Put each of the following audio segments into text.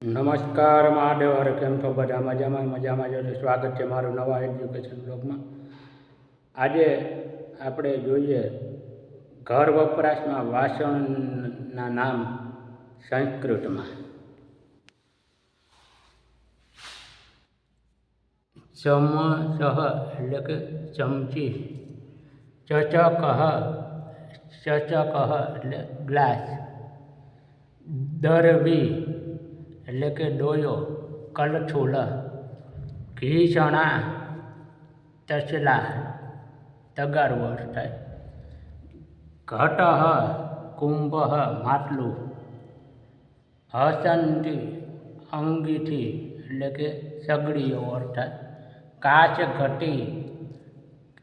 નમસ્કાર, મહાદેવ, હરે કેમ છો? બધા મજામાં મજામાં જો સ્વાગત છે મારું નવા એજ્યુકેશન બ્લોગમાં આજે આપણે જોઈએ ઘર વપરાશમાં વાસણના નામ સંસ્કૃતમાં. ચમસહ એટલે કે ચમચી, ચચકહ ચચકહ એટલે ગ્લાસ, દરવી એટલે કે ડોયો કલછુલ ઘીસણા, તસલા તગારું અર્થ થાય. ઘટહ, કુંભ, માટલું, હસંતી, અંગીથી એટલે કે સગડીઓ એવો અર્થ થાય. કાચ ઘટી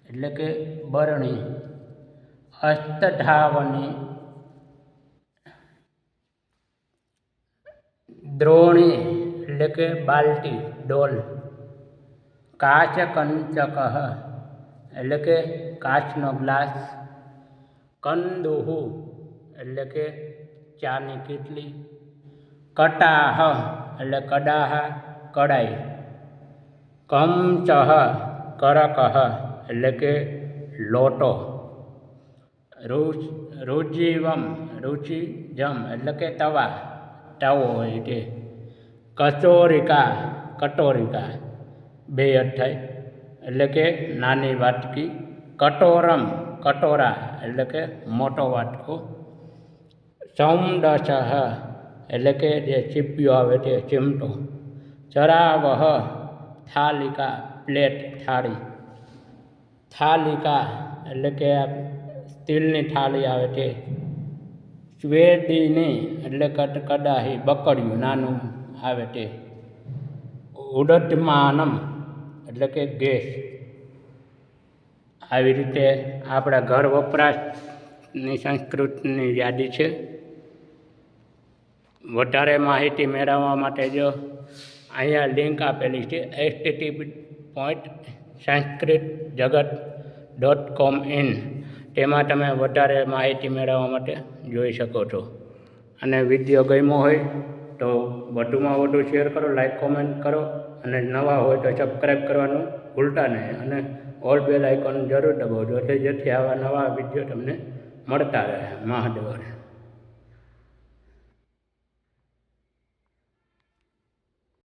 એટલે કે બરણી. અસ્તઢાવની દ્રોણી એટલે કે બાલટી, ડોલ. કાચ કંચક એટલે કે કાચનો ગ્લાસ. કંદુહુ એટલે કે ચાની કીટલી. કટાહ એટલે કડાહ, કડાઈ. કમચહ કરકહ એટલે કે લોટો. રુચ, રુચિવમ, રુચિજમ એટલે કે તવા. તવો હોય તે કચોરિકા, કટોરિકા. બે અર્થ એટલે કે નાની વાટકી. કટોરમ, કટોરા. એટલે કે મોટો વાટકો. સૌંદશ એટલે કે જે ચીપિયો આવે તે ચીમટો. ચરાવહ, થાલિકા, પ્લેટ, થાળી. થાલિકા. એટલે કે સ્ટીલની થાળી આવે તે સ્વેદીની એટલે કડાહી બકડિયું, નાનું આવે તે. ઉડટમાનમ એટલે કે ગેસ. આવી રીતે આપણા ઘર વપરાશની સંસ્કૃતની યાદી છે. વધારે માહિતી મેળવવા માટે જો અહીંયા લિંક આપેલી છે એચટીટીપી પોઈન્ટ સંસ્કૃત જગત ડોટ કોમ ઇન તેમાં તમે વધારે માહિતી મેળવવા માટે જોઈ શકો છો. અને વીડિયો ગમ્યો હોય તો વધુમાં વધુ શેર કરો લાઇક કોમેન્ટ કરો અને નવા હોય તો સબસ્ક્રાઈબ કરવાનું ભૂલતા નહીં અને ઓલ બેલ આઇકોન જરૂર દબાવજો એટલે જેથી આવા નવા વીડિયો તમને મળતા રહે. મહાદેવ